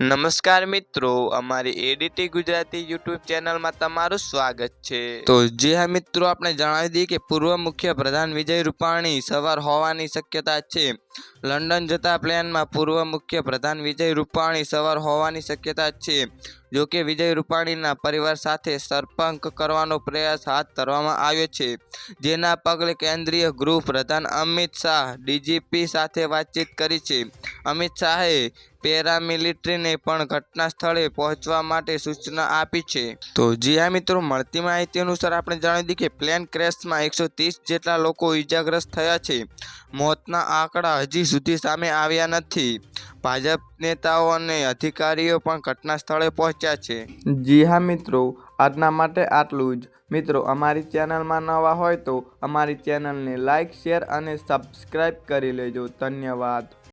નમસ્કાર મિત્રો, અમારી એડીટી ગુજરાતી યુટ્યુબ ચેનલમાં તમારું સ્વાગત છે. તો જે હા મિત્રો, આપણે જણાવી દઈએ કે પૂર્વ મુખ્ય પ્રધાન વિજય રૂપાણી સવાર હોવાની શક્યતા છે. લંડન જતા પ્લેનમાં પૂર્વ મુખ્ય પ્રધાન વિજય રૂપાણી સવાર હોવાની શક્યતા છે. જો કે વિજય રૂપાણીના પરિવાર સાથે સરપંક કરવાનો પ્રયાસ હાથ ધરવામાં આવ્યો છે. જેના પગલે કેન્દ્રીય ગૃહ પ્રધાન અમિત શાહ ડીજીપી સાથે વાતચીત કરી છે. અમિત શાહે પેરામિલિટરીને પણ ઘટના સ્થળે પહોંચવા માટે સૂચના આપી છે. તો જી હા મિત્રો, મળતી માહિતી અનુસાર આપણે જણાવી દઈએ કે પ્લેન ક્રેશમાં એકસો ત્રીસ જેટલા લોકો ઈજાગ્રસ્ત થયા છે. મોતના આંકડા હજી સુધી સામે આવ્યા નથી. ભાજપ નેતાઓ અને અધિકારીઓ પણ ઘટના સ્થળે પહોંચ્યા છે. જી હા મિત્રો, આજના માટે આટલું જ. મિત્રો, અમારી ચેનલમાં નવા હોય તો અમારી ચેનલને લાઇક શેર અને સબસ્ક્રાઈબ કરી લેજો. ધન્યવાદ.